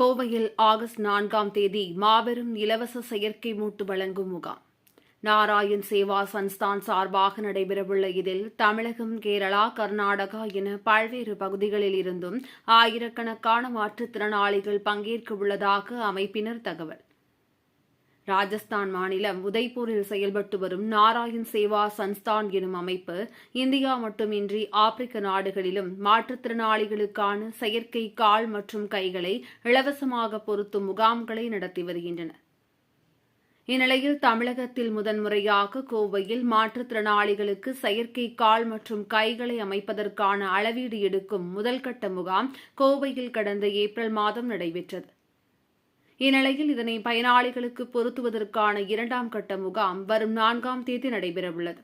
கோவையில் ஆகஸ்ட் நான்காம் தேதி மாபெரும் இலவச செயற்கை மூட்டு வழங்கும் முகாம். நாராயண் சேவா சன்ஸ்தான் சார்பாக நடைபெறவுள்ள இதில் தமிழகம் கேரளா கர்நாடகா என பல்வேறு பகுதிகளில் இருந்தும் ஆயிரக்கணக்கான மாற்றுத்திறனாளிகள் பங்கேற்க உள்ளதாக அமைப்பினர் தகவல். ராஜஸ்தான் மாநிலம் உதய்பூரில் செயல்பட்டு வரும் நாராயண் சேவா சன்ஸ்தான் எனும் அமைப்பு இந்தியா மட்டுமின்றி ஆப்பிரிக்க நாடுகளிலும் மாற்றுத்திறனாளிகளுக்கான செயற்கை கால் மற்றும் கைகளை இலவசமாக பொருத்தும் முகாம்களை நடத்தி வருகின்றனர் இந்நிலையில் தமிழகத்தில் முதன்முறையாக கோவையில் மாற்றுத்திறனாளிகளுக்கு செயற்கை கால் மற்றும் கைகளை அமைப்பதற்கான அளவீடு எடுக்கும் முதல்கட்ட முகாம் கோவையில் கடந்த ஏப்ரல் மாதம் நடைபெற்றது. இந்நிலையில் இதனை பயனாளிகளுக்கு பொருத்துவதற்கான இரண்டாம் கட்ட முகாம் வரும் நான்காம் தேதி நடைபெறவுள்ளது.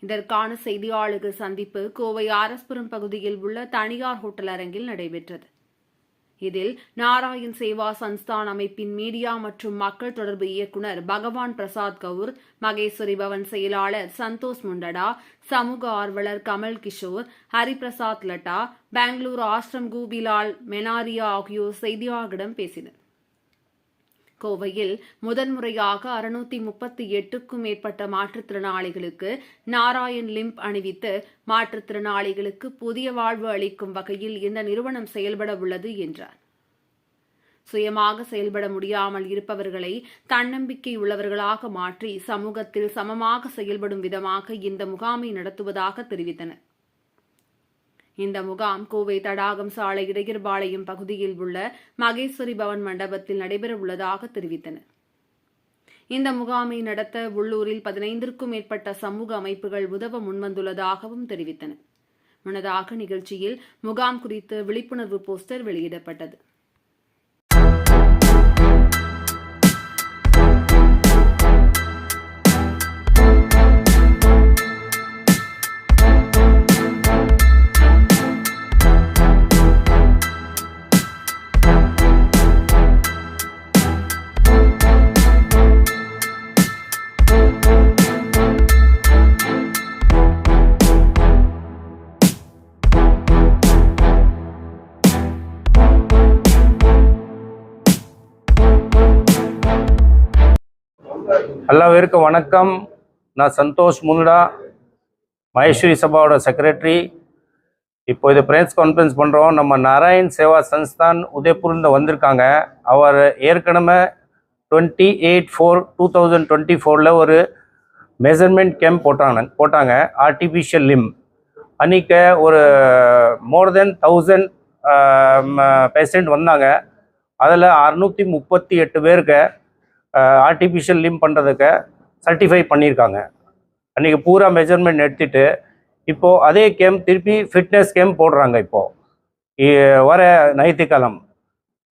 இதற்கான செய்தியாளர்கள் சந்திப்பு கோவை ஆரஸ்புரம் பகுதியில் உள்ள தனியார் ஹோட்டல் அரங்கில் நடைபெற்றது. இதில் நாராயண் சேவா சன்ஸ்தான் அமைப்பின் மீடியா மற்றும் மக்கள் தொடர்பு இயக்குநர் பகவான் பிரசாத் கவுர் மகேஸ்வரி பவன் செயலாளர் சந்தோஷ் முண்டடா சமூக ஆர்வலர் கமல் கிஷோர் ஹரிபிரசாத் லட்டா பெங்களூரு ஆசிரம் கூபிலால் மெனாரியா ஆகியோர் செய்தியாளர்களிடம் பேசினர். கோவையில் முதன்முறையாக அறுநூத்தி முப்பத்தி எட்டுக்கும் மேற்பட்ட மாற்றுத்திறனாளிகளுக்கு நாராயண் லிம்ப் அணிவித்து மாற்றுத்திறனாளிகளுக்கு புதிய வாழ்வு அளிக்கும் வகையில் இந்த நிறுவனம் செயல்பட உள்ளது என்றார். சுயமாக செயல்பட முடியாமல் இருப்பவர்களை தன்னம்பிக்கை உள்ளவர்களாக மாற்றி சமூகத்தில் சமமாக செயல்படும் விதமாக இந்த முகாமை நடத்துவதாக தெரிவித்தனர். இந்த முகாம் கோவை தடாகம் சாலை இடையர்பாளையம் பகுதியில் உள்ள மகேஸ்வரி பவன் மண்டபத்தில் நடைபெற உள்ளதாக தெரிவித்தனர். இந்த முகாமை நடத்த உள்ளூரில் பதினைந்திற்கும் மேற்பட்ட சமூக அமைப்புகள் உதவ முன்வந்துள்ளதாகவும் தெரிவித்தனர். முன்னதாக நிகழ்ச்சியில் முகாம் குறித்து விழிப்புணர்வு போஸ்டர் வெளியிடப்பட்டது. எல்லாருக்கும் வணக்கம். நான் சந்தோஷ் முன்டா மகேஸ்வரி சபாவோட செக்ரட்டரி இப்போ இது ப்ரெஸ் கான்ஃபரன்ஸ் பண்ணுறோம் நம்ம நாராயண் சேவா சன்ஸ்தான் உதய்பூர்லேருந்து வந்திருக்காங்க. அவர் ஏற்கனவே twenty eight four two thousand twenty ஃபோரில் ஒரு மெஷர்மெண்ட் கேம்ப் போட்டாங்க போட்டாங்க ஆர்டிஃபிஷியல் லிம் அன்றைக்க ஒரு மோர் தென் தௌசண்ட் பேஷண்ட் வந்தாங்க. அதில் அறுநூற்றி முப்பத்தி எட்டு பேருக்கு ஆர்டிஃபிஷியல் லிம் பண்ணுறதுக்கு சர்டிஃபை பண்ணியிருக்காங்க. அன்றைக்கி பூரா மெஜர்மெண்ட் எடுத்துட்டு இப்போது அதே கேம் திருப்பி ஃபிட்னஸ் கேம்ப் போடுறாங்க இப்போது வர ஞாயிற்றுக்கிழம்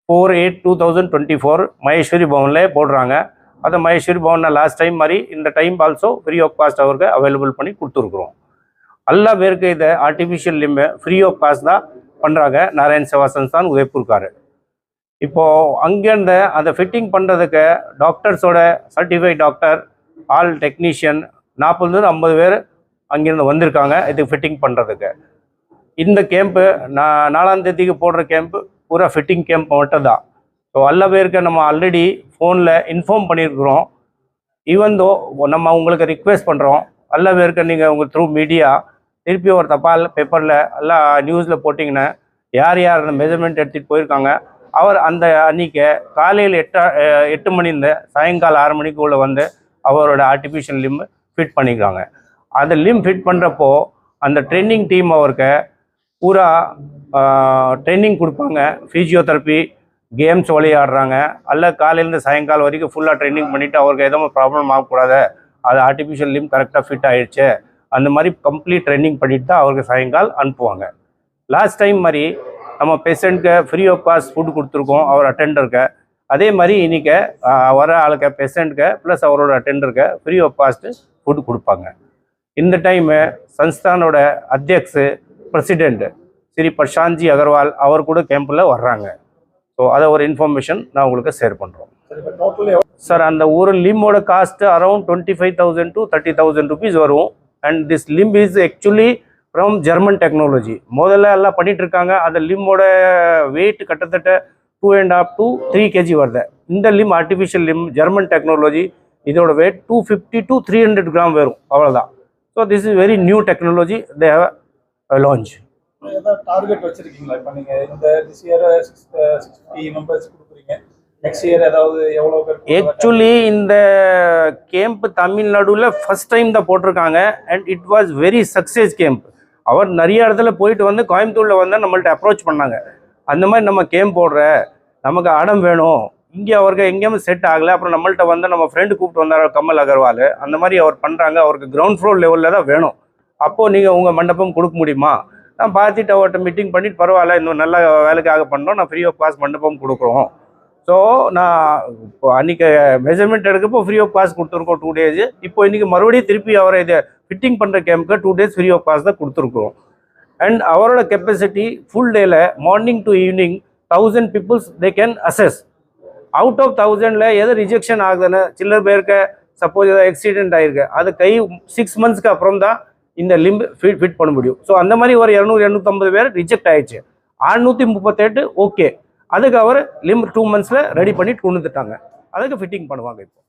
four eight two thousand twenty four Maheshwari பவனில் போடுறாங்க. அதை மகேஸ்வரி பவனில் லாஸ்ட் டைம் மாதிரி இந்த time also free of cost அவருக்கு அவைலபிள் பண்ணி கொடுத்துருக்குறோம். எல்லா பேருக்கு இதை artificial limb free of cost தான் பண்ணுறாங்க நாராயண் சேவா சன்ஸ்தான் உதயப்பூர்காரர் இப்போது அங்கேருந்து அந்த ஃபிட்டிங் பண்ணுறதுக்கு டாக்டர்ஸோட சர்டிஃபைட் டாக்டர் ஆல் டெக்னீஷியன் நாற்பதுலேருந்து ஐம்பது பேர் அங்கேருந்து வந்திருக்காங்க இது ஃபிட்டிங் பண்ணுறதுக்கு இந்த கேம்ப்பு நான் நாலாம் தேதிக்கு போடுற கேம்ப்பு பூரா ஃபிட்டிங் கேம்ப் மட்டும் தான் ஸோ அல்ல பேருக்கு நம்ம ஆல்ரெடி ஃபோனில் இன்ஃபார்ம் பண்ணியிருக்கிறோம். ஈவந்தோ நம்ம உங்களுக்கு ரிக்வெஸ்ட் பண்ணுறோம் அல்ல பேருக்கு நீங்கள் உங்கள் த்ரூ மீடியா திருப்பி ஒரு தபால் பேப்பரில் எல்லாம் நியூஸில் போட்டிங்கன்னா யார் யார் அந்த மெஷர்மெண்ட் எடுத்துகிட்டு போயிருக்காங்க அவர் அந்த அன்னைக்கு காலையில் எட்டா எட்டு மணிலேருந்து சாயங்காலம் ஆறு மணிக்குள்ளே வந்து அவரோட ஆர்டிஃபிஷியல் லிம் ஃபிட் பண்ணிக்கிறாங்க. அந்த லிம் ஃபிட் பண்ணுறப்போ அந்த ட்ரெயினிங் டீம் அவருக்கு பூரா ட்ரைனிங் கொடுப்பாங்க. ஃபிசியோதெரப்பி கேம்ஸ் விளையாடுறாங்க. அல்ல காலையிலேருந்து சாயங்காலம் வரைக்கும் ஃபுல்லாக ட்ரைனிங் பண்ணிவிட்டு அவருக்கு எதுவும் ப்ராப்ளம் ஆகக்கூடாது. அது ஆர்டிஃபிஷியல் லிம் கரெக்டாக ஃபிட் ஆகிடுச்சு அந்த மாதிரி கம்ப்ளீட் ட்ரைனிங் பண்ணிட்டு தான் அவருக்கு சாயங்காலம் அனுப்புவாங்க. லாஸ்ட் டைம் மாதிரி நம்ம பேஷண்ட்க்கு ஃப்ரீ ஆஃப் காஸ்ட் ஃபுட் கொடுத்துருக்கோம் அவர் அட்டெண்டருக்கு அதே மாதிரி இன்னைக்கு வர ஆளுக்கு பேஷண்ட்க்கு ப்ளஸ் அவரோட அட்டெண்டருக்கு ஃப்ரீ ஆஃப் காஸ்ட்டு ஃபுட் கொடுப்பாங்க. இந்த டைமு சன்ஸ்தானோட அத்தியக்ஸு பிரசிடெண்ட்டு ஸ்ரீ பிரசாந்த்ஜி அகர்வால் அவர் கூட கேம்பில் வர்றாங்க. ஸோ அதை ஒரு இன்ஃபர்மேஷன் நான் உங்களுக்கு ஷேர் பண்ணுறோம் சார் அந்த ஒரு லிம்மோட cost around twenty five thousand to thirty thousand rupees வரும். And this limb is actually from German technology முதல்ல எல்லாம் பண்ணிட்டு இருக்காங்க அந்த லிம்மோட வெயிட் கிட்டத்தட்ட two and half to three KG வருது. இந்த limb artificial limb German technology இதோட weight two fifty to three hundred gram வரும். அவ்வளோதான் so this is very new technology they have launch ஏதாவது டார்கெட் வச்சிருக்கீங்களா? இப்போ நீங்க இந்த திஸ் இயர் சிக்ஸ்டி மெம்பர்ஸ் கொடுக்குறீங்க. நெக்ஸ்ட் இயர் ஏதாவது எவ்வளவு பேர் கொடுக்குறதா ஆக்சுவலி இந்த கேம்ப் தமிழ்நாடுல ஃபர்ஸ்ட் டைம் தான் போட்டிருக்காங்க. And it was very success camp அவர் நிறைய இடத்துல போயிட்டு வந்து கோயம்புத்தூரில் வந்தால் நம்மள்ட்ட அப்ரோச் பண்ணாங்க. அந்த மாதிரி நம்ம கேம் போடுற நமக்கு அடம் வேணும். இங்கே அவருக்கு எங்கேயும் செட் ஆகலை. அப்புறம் நம்மள்ட்ட வந்து நம்ம ஃப்ரெண்டு கூப்பிட்டு வந்தார் கமல் அகர்வால். அந்த மாதிரி அவர் பண்ணுறாங்க அவருக்கு கிரவுண்ட் ஃப்ளோர் லெவலில் தான் வேணும். அப்போது நீங்கள் உங்கள் மண்டபம் கொடுக்க முடியுமா? நான் பார்த்துட்டு அவர்கிட்ட மீட்டிங் பண்ணிட்டு பரவாயில்ல இன்னும் நல்ல வேலைக்காக பண்ணோம். நான் ஃப்ரீ ஆஃப் காஸ்ட் மண்டபம் கொடுக்குறோம். ஸோ நான் இப்போ அன்றைக்கி மெஷர்மெண்ட் எடுக்கப்போ ஃப்ரீ ஆஃப் காஸ்ட் கொடுத்துருக்கோம் டூ டேஸ் இப்போ இன்றைக்கி மறுபடியும் திருப்பி அவரை இதை ஃபிட்டிங் பண்ணுற கேம்க்கு two days free of cost தான் கொடுத்துருக்குறோம். அண்ட் அவரோட கெப்பாசிட்டி ஃபுல் டேயில் morning to evening thousand peoples they can assess out of தௌசண்டில் எது ரிஜெக்ஷன் ஆகுதுன்னு சில்லர் பேருக்கு சப்போஸ் ஏதாவது ஆக்சிடென்ட் ஆகிருக்கு அது கை சிக்ஸ் மந்த்ஸ்க்கு அப்புறம் தான் இந்த லிம்ப் ஃபிட் ஃபிட் பண்ண முடியும். ஸோ அந்த மாதிரி ஒரு இரநூறு இரநூத்தம்பது பேர் ரிஜெக்ட் ஆயிடுச்சு. அறுநூற்றி முப்பத்தெட்டு ஓகே அதுக்கு அவர் லிம் டூ மந்த்ஸில் ரெடி பண்ணி கொண்டுட்டாங்க அதுக்கு ஃபிட்டிங் பண்ணுவாங்க இப்போ.